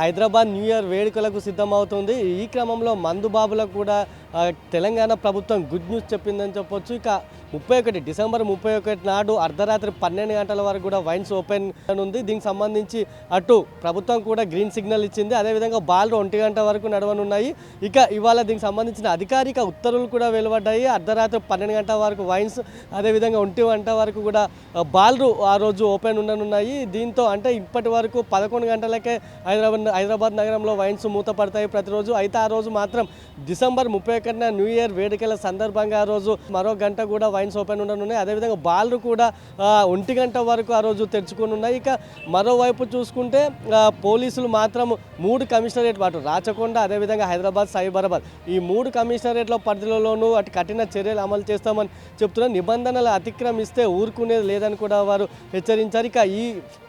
Hyderabad new year వేడుకలకు సిద్ధమవుతుంది. ఈ క్రమంలో మందుబాబులకు కూడా తెలంగాణ ప్రభుత్వం గుడ్ న్యూస్ చెప్పిందని చెప్పొచ్చు. ఇక ముప్పై ఒకటి డిసెంబర్ ముప్పై ఒకటి నాడు అర్ధరాత్రి పన్నెండు గంటల వరకు కూడా వైన్స్ ఓపెన్ ఉంది దీనికి సంబంధించి అటు ప్రభుత్వం కూడా గ్రీన్ సిగ్నల్ ఇచ్చింది. అదేవిధంగా బాల్ ఒంటి గంట వరకు నడవనున్నాయి. ఇక ఇవాళ దీనికి సంబంధించిన అధికారిక ఉత్తర్వులు కూడా వెలువడ్డాయి. అర్ధరాత్రి పన్నెండు గంటల వరకు వైన్స్ అదేవిధంగా ఒంటి గంట వరకు కూడా ఆ, బాల్లు ఆ రోజు ఓపెన్ ఉండనున్నాయి. దీంతో అంటే ఇప్పటి వరకు పదకొండు గంటలకే హైదరాబాద్ హైదరాబాద్ నగరంలో వైన్స్ మూతపడతాయి ప్రతిరోజు. అయితే ఆ రోజు మాత్రం డిసెంబర్ ముప్పై ఒకటిన న్యూ ఇయర్ వేడుకల సందర్భంగా ఆ రోజు మరో గంట కూడా వైన్స్ ఓపెన్ ఉండనున్నాయి అదేవిధంగా బాల్లు కూడా ఒంటి గంట వరకు ఆ రోజు తెరుచుకొని ఉన్నాయి. ఇక మరోవైపు చూసుకుంటే పోలీసులు మాత్రం మూడు కమిషనరేట్ పాటు రాచకొండ అదేవిధంగా హైదరాబాద్ సైబరాబాద్ ఈ మూడు కమిషనరేట్ల పరిధిలోనూ అటు కఠిన చర్యలు అమలు చేస్తామని చెప్తున్నారు. నిబంధనలు అతిక్రమిస్తే ఊరుకునేది లేదని కూడా వారు హెచ్చరించారు. ఇక ఈ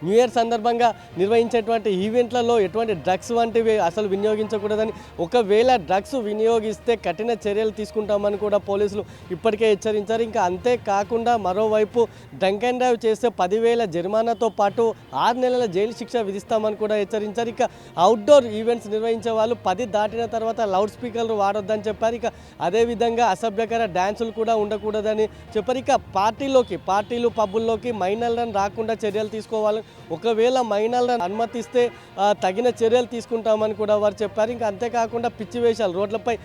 న్యూ ఇయర్ సందర్భంగా నిర్వహించేటువంటి ఈవెంట్లలో ఎటువంటి డ్రగ్స్ వంటివి అసలు వినియోగించకూడదని ఒకవేళ డ్రగ్స్ వినియోగిస్తే కఠిన చర్యలు తీసుకుంటామని కూడా పోలీసులు ఇప్పటికే హెచ్చరించారు. ఇంకా అంతేకాకుండా మరోవైపు డ్రంక్ అండ్ డ్రైవ్ చేస్తే పదివేల జరిమానాతో పాటు ఆరు నెలల జైలు శిక్ష విధిస్తామని కూడా హెచ్చరించారు. ఇక అవుట్డోర్ ఈవెంట్స్ నిర్వహించే వాళ్ళు పది దాటిన తర్వాత లౌడ్ స్పీకర్లు వాడొద్దని చెప్పారు. ఇక అదేవిధంగా అసభ్యకర డ్యాన్సులు కూడా ఉండకూడదని చెప్పారు. ఇక పార్టీలోకి పార్టీలు పబ్బుల్లోకి మైనర్లను రాకుండా చర్యలు తీసుకోవాలని ఒకవేళ మైనర్లను అనుమతిస్తే తగిన చర్యలు తీసుకుంటామని కూడా వారు చెప్పారు. ఇంకా అంతేకాకుండా పిచ్చి వేషాలు రోడ్లపై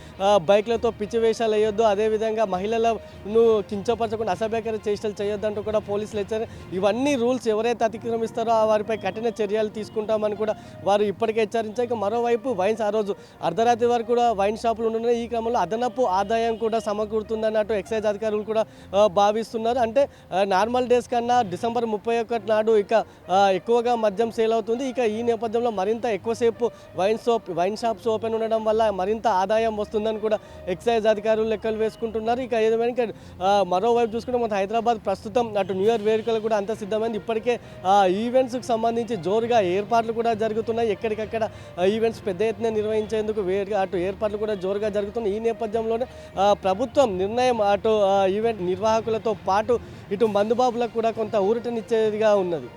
బైక్లతో పిచ్చి వేషాలు వేయొద్దు. అదేవిధంగా మహిళలను కించపరచకుండా అసభ్యకర చేష్టలు చేయొద్దంటూ కూడా పోలీసులు హెచ్చరి ఇవన్నీ రూల్స్ ఎవరైతే అతిక్రమిస్తారో ఆ వారిపై కఠిన చర్యలు తీసుకుంటామని కూడా వారు ఇప్పటికే హెచ్చరించారు. ఇక మరోవైపు వైన్స్ ఆ రోజు అర్ధరాత్రి వరకు కూడా వైన్ షాపులు ఉండడం ఈ క్రమంలో అదనపు ఆదాయం కూడా సమకూరుతుందన్నట్టు ఎక్సైజ్ అధికారులు కూడా భావిస్తున్నారు. అంటే నార్మల్ డేస్ కన్నా డిసెంబర్ ముప్పై ఒకటి నాడు ఇక ఎక్కువగా మద్యం సేల్ అవుతుంది. ఇక ఈ నేపథ్యంలో మరింత ఎక్కువసేపు wine shop wine shops open ఉండడం వల్ల మరింత ఆదాయం వస్తుందని కూడా ఎక్సైజ్ అధికారులు లెక్కలు వేసుకుంటున్నారు. ఇక ఏదైనా మరోవైపు చూసుకుంటే మన హైదరాబాద్ ప్రస్తుతం అటు న్యూ ఇయర్ వేడుకలు కూడా అంత సిద్ధమైంది. ఇప్పటికే ఆ, ఈవెంట్స్కి సంబంధించి జోరుగా ఏర్పాట్లు కూడా జరుగుతున్నాయి. ఎక్కడికక్కడ ఈవెంట్స్ పెద్ద ఎత్తున నిర్వహించేందుకు వేరుగా అటు ఏర్పాట్లు కూడా జోరుగా జరుగుతున్నాయి. ఈ నేపథ్యంలోనే ప్రభుత్వం నిర్ణయం అటు ఈవెంట్ నిర్వాహకులతో పాటు ఇటు మందుబాబులకు కూడా కొంత ఊరటనిచ్చేదిగా ఉన్నది.